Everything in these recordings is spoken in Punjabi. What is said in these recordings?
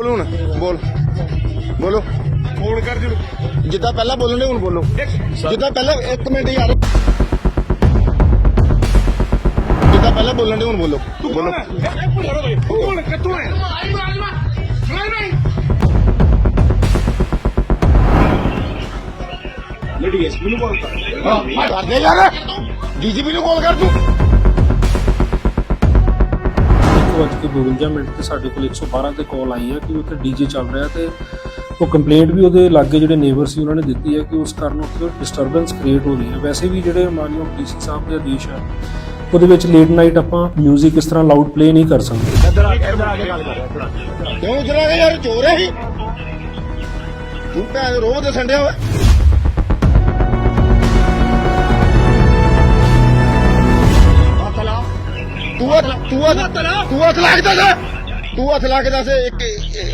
ਬੋਲੋ ਹੁਣ ਬੋਲ। ਬੋਲੋ। ਫੋਨ ਕਰ ਜਿਹਨੂੰ ਜਿੱਦਾਂ ਪਹਿਲਾਂ ਬੋਲਣੇ ਹੁਣ ਬੋਲੋ। ਜਿੱਦਾਂ ਪਹਿਲਾਂ ਇੱਕ ਮਿੰਟ ਯਾਰ। ਜਿੱਦਾਂ ਪਹਿਲਾਂ ਬੋਲਣੇ ਹੁਣ ਬੋਲੋ। ਬੋਲੋ। ਕੌਣ ਕਿੱਥੋਂ ਹੈ ਲੜੀ ਐਸ ਮੈਨੂੰ ਕਾਲ ਕਰ। ਕਰ ਦੇ ਯਾਰ। ਡੀਜੀਪੀ ਨੂੰ ਕਾਲ ਕਰ ਤੂੰ। ਇੱਕ ਵੱਜ ਕੇ 52 ਮਿੰਟ ਤੇ ਸਾਡੇ ਕੋਲ 112 ਤੇ ਕਾਲ ਆਈ ਹੈ ਕਿ ਉੱਥੇ ਡੀਜੇ ਚੱਲ ਰਿਹਾ ਤੇ ਉਹ ਕੰਪਲੇਂਟ ਵੀ ਉਹਦੇ ਲਾਗੇ ਜਿਹੜੇ ਨੇਬਰ ਸੀ ਉਹਨਾਂ ਨੇ ਦਿੱਤੀ ਹੈ ਕਿ ਉਸ ਕਾਰਨ ਉੱਥੇ ਡਿਸਟਰਬੈਂਸ ਕ੍ਰੀਏਟ ਹੋ ਰਹੀ ਹੈ ਵੈਸੇ ਵੀ ਜਿਹੜੇ ਮਾਨਯੋਗ ਡੀਸੀ ਸਾਹਿਬ ਦੇ ਆਦੇਸ਼ ਆ, ਉਹਦੇ ਵਿੱਚ ਲੇਟ ਨਾਈਟ ਆਪਾਂ 뮤직 ਇਸ ਤਰ੍ਹਾਂ ਲਾਊਡ ਪਲੇ ਨਹੀਂ ਕਰ ਸਕਦੇ। ਇੱਧਰ ਆ ਇੱਧਰ ਆ ਕੇ ਗੱਲ ਕਰ, ਇੱਧਰ ਆ ਕੇ। ਯਾਰ, ਚੋਰ ਹੈ ਹੀ ਤੂੰ ਭੈਣ ਰੋਜ਼ ਦੇ ਸੰਡਿਆ ਵਾ। ਤੂੰ ਹੱਥ ਤੂੰ ਹੱਥ ਤੂੰ ਹੱਥ ਲਾ ਕੇ ਦੱਸ। ਤੂੰ ਹੱਥ ਲਾ ਕੇ ਦੱਸ, ਇੱਕ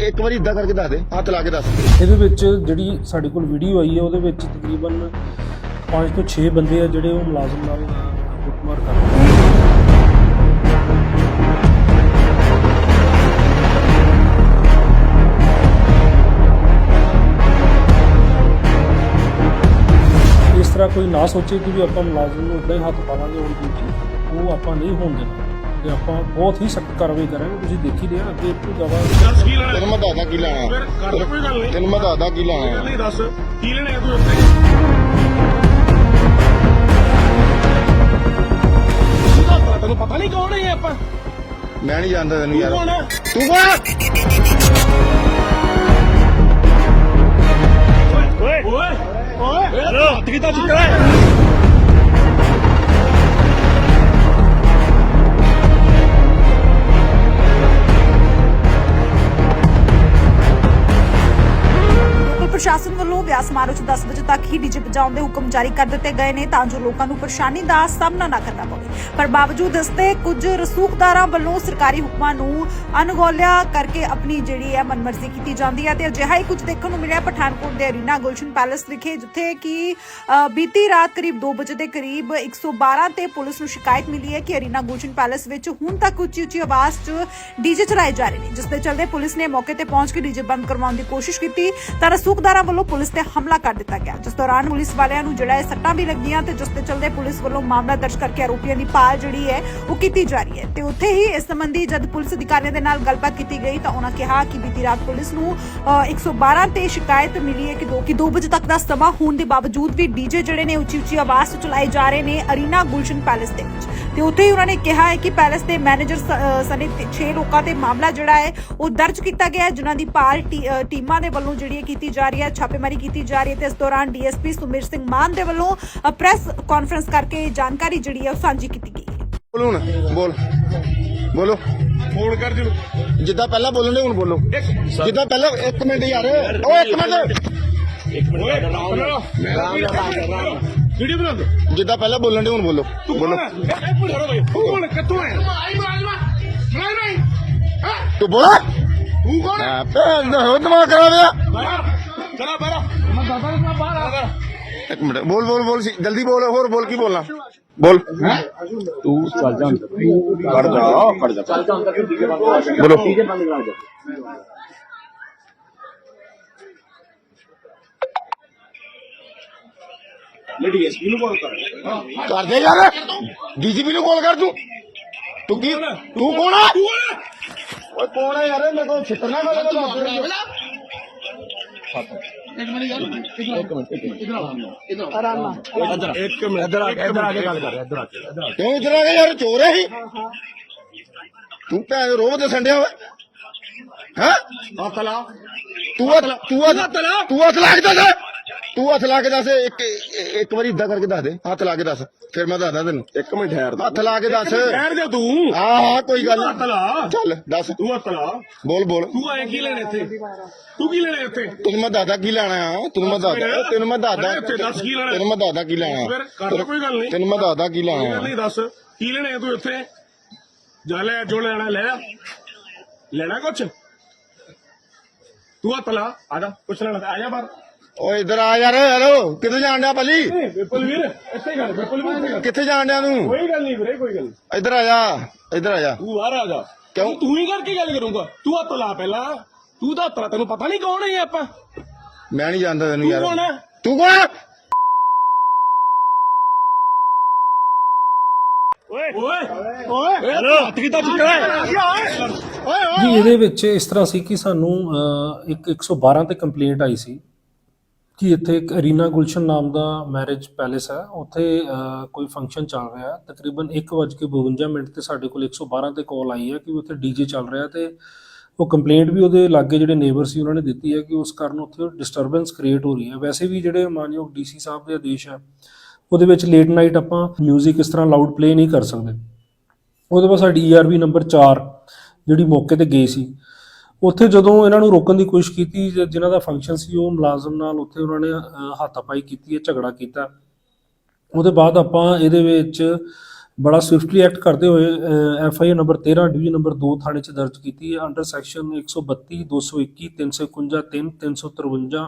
ਇੱਕ ਵਾਰੀ ਇਦਾਂ ਕਰਕੇ ਦੱਸ ਦੇ, ਹੱਥ ਲਾ ਕੇ ਦੱਸ। ਇਹਦੇ ਵਿੱਚ ਜਿਹੜੀ ਸਾਡੇ ਕੋਲ ਵੀਡੀਓ ਆਈ ਹੈ, ਉਹਦੇ ਵਿੱਚ ਤਕਰੀਬਨ 5 ਤੋਂ 6 ਬੰਦੇ ਆ ਜਿਹੜੇ ਉਹ ਮੁਲਾਜ਼ਮ ਨਾਲ ਕੁੱਟਮਾਰ ਕਰ ਰਹੇ ਇਸ ਤਰ੍ਹਾਂ ਕੋਈ ਨਾ ਸੋਚੇ ਕਿ ਵੀ ਆਪਾਂ ਮੁਲਾਜ਼ਮ ਨੂੰ ਉਦਾਂ ਹੀ ਹੱਥ ਪਾਵਾਂਗੇ ਉਹ ਡਿਊਟੀ ਉਹ ਆਪਾਂ ਨਹੀਂ ਹੋਣ ਦੇਣਾ। ਤੇ ਆਪਾਂ ਬਹੁਤ ਹੀ ਸਖਤ ਕਾਰਵਾਈ ਕਰਾਂਗੇ ਤੁਸੀਂ ਦੇਖੀ ਲਿਆ ਅੱਗੇ ਤੋਂ ਜ਼ਿਆਦਾ ਦੱਸ ਕੀ ਲੈਣਾ ਤੈਨੂੰ ਮੈਂ ਦੱਸਦਾ ਕੀ ਲੈਣਾ ਫਿਰ ਕਰ ਕੋਈ ਗੱਲ ਨਹੀਂ। ਤੈਨੂੰ ਮੈਂ ਦੱਸਦਾ ਕੀ ਲੈਣਾ ਨਹੀਂ ਦੱਸ ਕੀ ਲੈਣਾ ਹੈ ਤੂੰ ਉੱਤੇ ਤੈਨੂੰ ਪਤਾ ਨਹੀਂ ਕੌਣ ਹੈ ਆਪਾਂ। ਮੈਂ ਨਹੀਂ ਜਾਣਦਾ ਤੈਨੂੰ ਯਾਰ। ਤੂੰ ਕੌਣ ਹੈ? ਤੂੰ ਕੌਣ? ਓਏ ਓਏ ਓਏ ਹੱਥ ਕਿੱਦਾਂ ਚੁੱਕਦਾ ਹੈ ਵਿਆਹ ਸਮਾਰੋਹ 'ਚ 10 ਵਜੇ ਤੱਕ ਹੀ ਡੀਜੇ ਵਜਾਉਣ ਦੇ ਹੁਕਮ ਜਾਰੀ ਕਰ ਦਿੱਤੇ ਗਏ ਨੇ ਤਾਂ ਜੋ ਲੋਕਾਂ ਨੂੰ ਪਰੇਸ਼ਾਨੀ ਦਾ ਸਾਹਮਣਾ ਨਾ ਕਰਨਾ ਪਵੇ। ਪਰ ਬਾਵਜੂਦ ਇਸ ਦੇ ਕੁਝ ਰਸੂਖਦਾਰਾਂ ਵੱਲੋਂ ਸਰਕਾਰੀ ਹੁਕਮਾਂ ਨੂੰ ਅਣਗੌਲਿਆ ਕਰਕੇ ਆਪਣੀ ਜਿਹੜੀ ਹੈ ਮਨਮਰਜ਼ੀ ਕੀਤੀ ਜਾਂਦੀ ਹੈ ਤੇ ਅਜਿਹਾ ਹੀ ਕੁਝ ਦੇਖਣ ਨੂੰ ਮਿਲਿਆ ਪਠਾਨਕੋਟ ਦੇ ਅਰੀਨਾ ਗੁਲਸ਼ਨ ਪੈਲੇਸ ਵਿਖੇ, ਜਿੱਥੇ ਕਿ ਬੀਤੀ ਰਾਤ ਕਰੀਬ 2 ਵਜੇ ਦੇ ਕਰੀਬ 112 ਤੇ ਪੁਲਿਸ ਨੂੰ ਸ਼ਿਕਾਇਤ ਮਿਲੀ ਹੈ ਕਿ ਅਰੀਨਾ ਗੁਲਸ਼ਨ ਪੈਲੇਸ ਵਿੱਚ ਹੁਣ ਤੱਕ ਉੱਚੀ ਉੱਚੀ ਆਵਾਜ਼ 'ਚ ਡੀਜੇ ਚਲਾਏ ਜਾ ਰਹੇ ਨੇ, ਜਿਸ ਦੇ ਚਲਦੇ ਪੁਲਿਸ ਨੇ ਮੌਕੇ ਤੇ ਪਹੁੰਚ ਕੇ ਡੀਜੇ ਬੰਦ ਕਰਵਾਉਣ ਦੀ ਕੋਸ਼ਿਸ਼ ਕੀਤੀ। ਤਾਂ ਰਸੂਖਦਾਰਾਂ ਵੱਲੋਂ ਪੁਲਿਸ ਤੇ ਹਮਲਾ ਕਰ ਦਿੱਤਾ ਗਿਆ। ਜਿਸ ਦੌਰਾਨ ਪੁਲਿਸ ਵਾਲਿਆਂ ਨੂੰ ਜਿਹੜਾ ਹੈ ਸੱਟਾਂ ਵੀ ਲੱਗੀਆਂ ਤੇ ਜਿਸ ਦੇ ਚਲਦੇ ਪੁਲਿਸ ਵੱਲੋਂ ਮਾਮਲਾ ਦਰਜ ਕਰਕੇ ਆਰੋਪੀਆਂ ਦੀ ਭਾਲ ਜਿਹੜੀ ਹੈ ਉਹ ਕੀਤੀ ਜਾ ਰਹੀ ਹੈ। ਤੇ ਉੱਥੇ ਹੀ ਇਸ ਸੰਬੰਧੀ ਜਦ ਪੁਲਿਸ ਅਧਿਕਾਰੀਆਂ ਦੇ ਨਾਲ ਗੱਲਬਾਤ ਕੀਤੀ ਗਈ ਤਾਂ ਉਹਨਾਂ ਕਿਹਾ ਕਿ ਬੀਤੀ ਰਾਤ ਪੁਲਿਸ ਨੂੰ 112 ਤੇ ਸ਼ਿਕਾਇਤ ਮਿਲੀ ਹੈ ਕਿ 2 ਕਿ 2 ਵਜੇ ਤੱਕ ਦਾ ਸਮਾਂ ਹੋਣ ਦੇ ਬਾਵਜੂਦ ਵੀ ਡੀਜੇ ਜਿਹੜੇ ਨੇ ਉੱਚੀ ਉੱਚੀ ਆਵਾਜ਼ 'ਚ ਚਲਾਏ ਜਾ ਰਹੇ ਨੇ ਅਰੀਨਾ ਗੁਲਸ਼ਨ ਪੈਲੇਸ ਦੇ ਵਿੱਚ। ਤੇ ਉੱਥੇ ਹੀ ਉਹਨਾਂ ਨੇ ਕਿਹਾ ਹੈ ਕਿ ਪੈਲੇਸ ਦੇ ਮੈਨੇਜਰ ਸ- ਅ, 6 ਲੋਕਾਂ ਤੇ ਮਾਮਲਾ ਜਿਹੜਾ ਹੈ ਉਹ ਦਰਜ ਕੀਤਾ ਗਿਆ ਜਿਨ੍ਹਾਂ ਦੀ ਭਾਲ ਟੀਮਾਂ ਦੇ ਵੱਲੋਂ ਜਿਹੜੀ ਕੀਤੀ ਜਾ ਰਹੀ ਹੈ। ਛਾਪੇਮਾਰੀ ਕੀਤੀ ਜਾ ਰਹੀ ਹੈ ਤੇ ਇਸ ਦੌਰਾਨ ਡੀਐਸਪੀ ਸੁਮੀਰ ਸਿੰਘ ਮਾਨ ਦੇ ਵੱਲੋਂ ਪ੍ਰੈਸ ਕਾਨਫਰੰਸ ਕਰਕੇ ਜਾਣਕਾਰੀ ਜਿਹੜੀ ਹੈ ਉਹ ਸਾਂਝੀ ਕੀਤੀ ਗਈ ਹੈ। ਬੋਲੋ ਹੁਣ ਬੋਲ। ਬੋਲੋ। ਫੋਨ ਕਰ ਜਿਹਨੂੰ ਜਿੱਦਾਂ ਪਹਿਲਾਂ ਬੋਲਣੇ ਹੁਣ ਬੋਲੋ। ਜਿੱਦਾਂ ਪਹਿਲਾਂ ਇੱਕ ਮਿੰਟ ਯਾਰ। ਓ ਇੱਕ ਮਿੰਟ। ਵੀਡੀਓ ਬਣਾ ਦੋ ਜਿੱਦਾਂ ਪਹਿਲਾਂ ਬੋਲਣੇ ਹੁਣ ਬੋਲੋ। ਤੂੰ ਬੋਲੋ। ਤੂੰ ਕੌਣ ਕਿੱਥੋਂ ਹੈ ਤੂੰ ਬੋਲ। ਤੂੰ ਕੌਣ ਹੈ? ਆ ਭੈਣ ਦਾ ਹੋ ਦਿਮਾਗ ਖਰਾਬ ਆ। ਚਲਾ ਬਾਹਰ ਨੂੰ ਇੱਕ ਮਿੰਟ ਬੋਲ ਬੋਲ ਬੋਲ ਸੀ- ਜਲਦੀ ਬੋਲ ਹੋਰ ਬੋਲ ਕੀ ਬੋਲਣਾ? ਬੋਲ। ਤੂੰ ਚੱਲ ਜਾ ਖੜ ਜਾ ਖੜ ਜਾ। ਚੱਲ ਜਾ ਅੰਦਰ ਫਿਰ ਡੀਜੇ ਬੰਦ ਕਰਾ ਦੇ। ਬੋਲੋ। ਕਰਾ ਐਸ ਨੂੰ ਕਾਲ ਕਰ। ਕਰ ਦੇ ਯਾਰ। ਡੀਜੀਪੀ ਨੂੰ ਕਾਲ ਕਰ ਤੂੰ। ਤੂੰ ਕੀ ਤੂੰ ਕੌਣ ਆ? ਓਏ ਕੌਣ ਆ ਯਾਰ? ਮੇਰੇ ਕੋਲ ਛਿੱਤਰਨਾ ਮੈਂ ਤੈਨੂੰ ਇੱਕ ਮਿੰਟ ਇੱਧਰ ਆ ਕੇ ਇੱਧਰ ਆ ਕੇ ਗੱਲ ਕਰ ਇੱਧਰ ਆ ਕੇ। ਇੱਧਰ ਆ ਕਿਉਂ ਇਧਰ ਆ ਗਿਆ ਯਾਰ ਚੋਰ ਹੈ ਹੀ ਤੂੰ ਭੈਣ ਦੇ ਸੰਡਿਆ ਵਾ? ਹੈ? ਤੂੰ ਤੂੰ ਤੂੰ ਹੱਥ ਲਾ ਕੇ ਦੱਸ। ਤੂੰ ਹੱਥ ਲਾ ਕੇ ਦੱਸ ਇੱਕ ਇੱਕ ਵਾਰੀ ਇਦਾਂ ਕਰਕੇ ਦੱਸ ਦੇ। ਹੱਥ ਲਾ ਕੇ ਦੱਸ। ਫਿਰ ਮੈਂ ਦੱਸਦਾ ਤੈਨੂੰ। ਇੱਕ ਮਿੰਟ ਠਹਿਰ ਹੱਥ ਲਾ ਕੇ ਦੱਸ। ਠਹਿਰ ਜਾ ਤੂੰ। ਹਾਂ ਹਾਂ ਕੋਈ ਗੱਲ ਹੱਥ। ਲਾ। ਚੱਲ ਦੱਸ। ਤੂੰ ਹੱਥ ਲਾ। ਬੋਲ ਬੋਲ। ਤੂੰ ਆਏ ਕੀ ਲੈਣ ਇੱਥੇ? ਤੂੰ ਕੀ ਲੈਣਾ ਇੱਥੇ? ਤੈਨੂੰ ਮੈਂ ਦੱਸਦਾ ਕੀ ਲੈਣਾ ਆ। ਤੈਨੂੰ ਮੈਂ ਦੱਸਦਾ ਤੈਨੂੰ ਮੈਂ ਦੱਸਦਾ। ਇੱਥੇ ਦੱਸ ਕੀ ਲੈਣਾ? ਤੈਨੂੰ ਮੈਂ ਦੱਸਦਾ ਕੀ ਲੈਣਾ ਫਿਰ ਕਰ ਕੋਈ ਗੱਲ ਨਹੀਂ। ਤੈਨੂੰ ਮੈਂ ਦੱਸਦਾ ਕੀ ਲੈਣਾ ਨਹੀਂ ਦੱਸ। ਕੀ ਲੈਣਾ ਤੂੰ ਇੱਥੇ? ਜਾ ਲੈ ਜੋ ਲੈਣਾ ਲੈ ਲੈਣਾ ਕੁਛ? ਤੂੰ ਹੱਥ ਲਾ। ਆ ਜਾ ਕੁਛ ਲੈਣਾ ਆ ਜਾ ਬਾਹਰ। ਓਏ ਇਧਰ ਆ ਯਾਰ ਹੈਲੋ ਕਿੱਥੇ ਜਾਣ ਡਿਆ ਪਲੀ ਵਿਪਲ ਵੀਰ ਇੱਥੇ ਹੀ ਗੱਲ ਵਿਪਲ ਵੀਰ। ਕਿੱਥੇ ਜਾਣ ਡਿਆ ਤੂੰ? ਕੋਈ ਗੱਲ ਨਹੀਂ ਵੀਰੇ ਕੋਈ ਗੱਲ ਨਹੀਂ। ਇੱਧਰ ਆ ਜਾ ਇੱਧਰ ਆ ਜਾ। ਤੂੰ ਬਾਹਰ ਆ ਜਾ ਕਿਉਂ? ਤੂੰ ਹੀ ਕਰਕੇ ਗੱਲ ਕਰੂੰਗਾ। ਤੂੰ ਹੱਥ ਲਾ ਪਹਿਲਾਂ। ਤੂੰ ਤਾਂ ਤਰਾ ਤੈਨੂੰ ਪਤਾ ਨਹੀਂ ਕੌਣ ਹੈ ਆਪਾਂ। ਮੈਂ ਨਹੀਂ ਜਾਣਦਾ ਤੈਨੂੰ ਤੂੰ ਯਾਰ। ਕੌਣ ਹੈ ਤੂੰ ਕੌਣ ਹੈ? ਓਏ ਓਏ ਓਏ ਹੱਥ ਕਿੱਦਾਂ ਚੁੱਕਦਾ ਹੈ? ਜੀ ਇਹਦੇ ਵਿੱਚ ਇਸ ਤਰ੍ਹਾਂ ਸੀ ਕਿ ਸਾਨੂੰ ਇੱਕ 112 ਤੇ ਕੰਪਲੇਂਟ ਆਈ ਸੀ। ਕਿ ਇੱਥੇ ਇੱਕ ਅਰੀਨਾ ਗੁਲਸ਼ਨ ਨਾਮ ਦਾ ਮੈਰਿਜ ਪੈਲੇਸ ਹੈ। ਉੱਥੇ ਕੋਈ ਫੰਕਸ਼ਨ ਚੱਲ ਰਿਹਾ ਹੈ। ਤਕਰੀਬਨ 1:52 ਮਿੰਟ ਤੇ ਸਾਡੇ ਕੋਲ 112 ਤੇ ਕਾਲ ਆਈ ਹੈ ਕਿ ਉੱਥੇ ਡੀਜੇ ਚੱਲ ਰਿਹਾ ਤੇ ਉਹ ਕੰਪਲੇਂਟ ਵੀ ਉਹਦੇ ਲਾਗੇ ਜਿਹੜੇ ਨੇਬਰ ਸੀ, ਉਹਨਾਂ ਨੇ ਦਿੱਤੀ ਹੈ ਕਿ ਉਸ ਕਾਰਨ ਉੱਥੇ ਡਿਸਟਰਬੈਂਸ ਕ੍ਰੀਏਟ ਹੋ ਰਹੀ ਹੈ। ਵੈਸੇ ਵੀ ਜਿਹੜੇ ਮਾਨਯੋਗ ਡੀਸੀ ਸਾਹਿਬ ਦੇ ਆਦੇਸ਼ ਹੈ, ਉਹਦੇ ਵਿੱਚ ਲੇਟ ਨਾਈਟ ਆਪਾਂ 뮤직 ਇਸ ਤਰ੍ਹਾਂ ਲਾਊਡ ਪਲੇ ਨਹੀਂ ਕਰ ਸਕਦੇ। ਉਹਦੇ ਬਾਅਦ ਸਾਡੀ ਈਆਰਬੀ ਨੰਬਰ 4 ਜਿਹੜੀ ਮੌਕੇ ਤੇ ਗਈ ਸੀ ਉੱਥੇ ਜਦੋਂ ਇਹਨਾਂ ਨੂੰ ਰੋਕਣ ਦੀ ਕੋਸ਼ਿਸ਼ ਕੀਤੀ ਜ- ਜਿਨ੍ਹਾਂ ਦਾ ਫੰਕਸ਼ਨ ਸੀ ਉਹ ਮੁਲਾਜ਼ਮ ਨਾਲ ਉੱਥੇ ਉਹਨਾਂ ਨੇ ਹੱਥਾਪਾਈ ਕੀਤੀ ਹੈ ਝਗੜਾ ਕੀਤਾ। ਉਹਦੇ ਬਾਅਦ ਆਪਾਂ ਇਹਦੇ ਵਿੱਚ ਬੜਾ ਸਵਿਫਟਲੀ ਐਕਟ ਕਰਦੇ ਹੋਏ F I R number 13 division number 2 ਥਾਣੇ 'ਚ ਦਰਜ ਕੀਤੀ ਹੈ। ਅੰਡਰ ਸੈਕਸ਼ਨ 132 221 351 3 353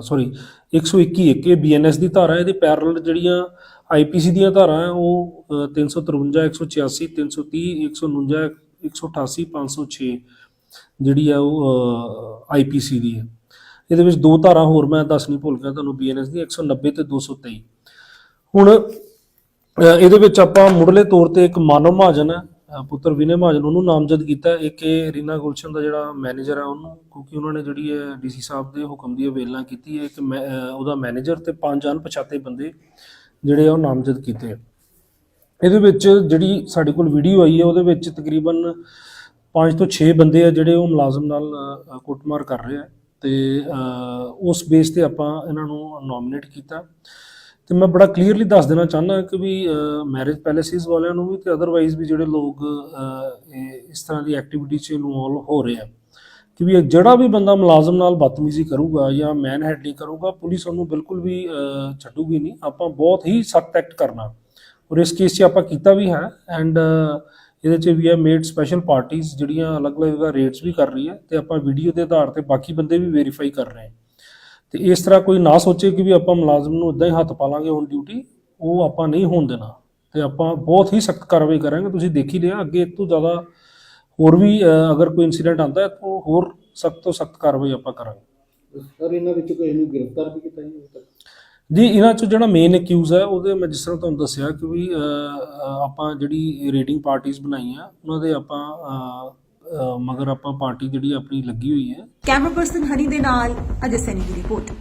ਸੌਰੀ 121 ਇੱਕ ਇਹ ਬੀਐਨਐਸ ਦੀ ਧਾਰਾ ਹੈ। ਇਹਦੇ ਪੈਰਲਲ ਜਿਹੜੀਆਂ ਆਈਪੀਸੀ ਦੀਆਂ ਧਾਰਾ ਹੈ ਉਹ ਅਹ, 353 186 330 149 188 506 ਜਿਹੜੀ ਆ ਉਹ ਆਈਪੀਸੀ ਦੀ ਹੈ। ਇਹਦੇ ਵਿੱਚ ਦੋ ਧਾਰਾ ਹੋਰ ਮੈਂ ਦੱਸ ਨਹੀਂ ਭੁੱਲ ਗਿਆ ਤੁਹਾਨੂੰ ਬੀਐਨਐਸ ਦੀ 190 ਤੇ 223 ਹੁਣ ਇਹਦੇ ਵਿੱਚ ਆਪਾਂ ਮੁੱਢਲੇ ਤੌਰ ਤੇ ਇੱਕ ਮਾਨਵ ਮਹਾਜਨ ਪੁੱਤਰ ਵਿਨੇ ਮਹਾਜਨ, ਉਹਨੂੰ ਨਾਮਜ਼ਦ ਕੀਤਾ ਇੱਕ ਇਹ ਰੀਨਾ ਗੁਲਸ਼ਨ ਦਾ ਜਿਹੜਾ ਮੈਨੇਜਰ ਹੈ ਉਹਨੂੰ, ਕਿਉਂਕਿ ਉਹਨਾਂ ਨੇ ਜਿਹੜੀ ਹੈ ਡੀਸੀ ਸਾਹਿਬ ਦੇ ਹੁਕਮ ਦੀ ਅਵੇਲਨਾ ਕੀਤੀ ਹੈ। ਕਿ ਮੈਂ- ਉਹਦਾ ਮੈਨੇਜਰ ਤੇ ਪੰਜ ਅਣਪਛਾਤੇ ਬੰਦੇ ਜਿਹੜੇ ਆ ਉਹ ਨਾਮਜ਼ਦ ਕੀਤੇ ਇਹਦੇ ਵਿੱਚ ਜਿਹੜੀ ਸਾਡੇ ਕੋਲ ਵੀਡੀਓ ਆਈ ਹੈ, ਉਹਦੇ ਵਿੱਚ ਤਕਰੀਬਨ 5 ਤੋਂ 6 ਬੰਦੇ ਆ ਜਿਹੜੇ ਉਹ ਮੁਲਾਜ਼ਮ ਨਾਲ ਕੁੱਟਮਾਰ ਕਰ ਰਹੇ ਆ ਤੇ ਉਸ ਬੇਸ ਤੇ ਆਪਾਂ ਇਹਨਾਂ ਨੂੰ ਨੋਮੀਨੇਟ ਕੀਤਾ। ਤੇ ਮੈਂ ਬੜਾ ਕਲੀਅਰਲੀ ਦੱਸ ਦੇਣਾ ਚਾਹੁੰਦਾ ਕਿ ਵੀ ਮੈਰਿਜ ਪੈਲੇਸਿਸ ਵਾਲਿਆਂ ਨੂੰ ਵੀ ਤੇ ਅਦਰਵਾਈਜ਼ ਵੀ ਜਿਹੜੇ ਲੋਕ ਇਹ, ਇਸ ਤਰ੍ਹਾਂ ਦੀ ਐਕਟੀਵਿਟੀ 'ਚ ਇਨਵੋਲਵ ਹੋ ਰਹੇ ਆ। ਕਿ ਵੀ ਇਹ ਜਿਹੜਾ ਵੀ ਬੰਦਾ ਮੁਲਾਜ਼ਮ ਨਾਲ ਬਦਤਮੀਜ਼ੀ ਕਰੂਗਾ ਜਾਂ ਮੈਨ ਹੈਂਡਲਿੰਗ ਕਰੂਗਾ, ਪੁਲਿਸ ਉਹਨੂੰ ਬਿਲਕੁਲ ਵੀ ਛੱਡੂਗੀ ਨਹੀਂ। ਆਪਾਂ ਬਹੁਤ ਹੀ ਸਖਤ ਐਕਟ ਕਰਨਾ। ਔਰ ਇਸ ਕੇਸ 'ਚ ਆਪਾਂ ਕੀਤਾ ਵੀ ਹੈ ਐਂਡ ਇਹਦੇ 'ਚ ਵੀ ਹੈ ਮੇਡ ਸਪੈਸ਼ਲ ਪਾਰਟੀਆਂ ਜਿਹੜੀਆਂ ਅਲੱਗ-ਅਲੱਗ ਰੇਟਸ ਵੀ ਕਰ ਰਹੀ ਹੈ ਤੇ ਆਪਾਂ ਵੀਡੀਓ ਦੇ ਆਧਾਰ ਤੇ ਬਾਕੀ ਬੰਦੇ ਵੀ ਵੈਰੀਫਾਈ ਕਰ ਰਹੇ ਹਾਂ। ਤੇ ਇਸ ਤਰ੍ਹਾਂ ਕੋਈ ਨਾ ਸੋਚੇ ਕਿ ਵੀ ਆਪਾਂ ਮੁਲਾਜ਼ਮ ਨੂੰ ਇਦਾਂ ਹੀ ਹੱਥ ਪਾ ਲਾਂਗੇ ਔਨ ਡਿਊਟੀ ਉਹ ਆਪਾਂ ਨਹੀਂ ਹੋਣ ਦੇਣਾ। ਤੇ ਆਪਾਂ ਬਹੁਤ ਹੀ ਸਖਤ ਕਾਰਵਾਈ ਕਰਾਂਗੇ। ਤੁਸੀਂ ਦੇਖ ਹੀ ਲਿਆ, ਅੱਗੇ ਇਸ ਤੋਂ ਜ਼ਿਆਦਾ ਹੋਰ ਵੀ ਅਗਰ ਕੋਈ ਇਨਸੀਡੈਂਟ ਆਉਂਦਾ ਤਾਂ ਹੋਰ ਸਖਤ ਤੋਂ ਸਖਤ ਕਾਰਵਾਈ ਆਪਾਂ ਕਰਾਂਗੇ। ਸਰ ਇਹਨਾਂ ਵਿੱਚ ਕੋਈ ਨੂੰ ਗ੍ਰਿਫਤਾਰ ਵੀ ਕੀਤਾ ਨਹੀਂ ਜੀ, ਇਹਨਾਂ ਚ ਜਿਹੜਾ ਮੇਨ ਅਕਿਊਜ਼ ਹੈ, ਉਹਦੇ ਮੈਂ ਜਿਸ ਤਰ੍ਹਾਂ ਤੁਹਾਨੂੰ ਦੱਸਿਆ ਕਿ ਵੀ ਆਪਾਂ ਜਿਹੜੀ ਰੇਟਿੰਗ ਪਾਰਟੀਆਂ ਬਣਾਈਆਂ, ਉਹਨਾਂ ਦੇ ਆਪਾਂ ਮਗਰ ਆਪਾਂ ਪਾਰਟੀ ਜਿਹੜੀ ਆਪਣੀ ਲੱਗੀ ਹੋਈ ਹੈ। ਕੈਮਰਾ ਪਰਸਨ ਹਨੀ ਦੇ ਨਾਲ, ਅਜੇ ਸੈਨੀ ਦੀ ਰਿਪੋਰਟ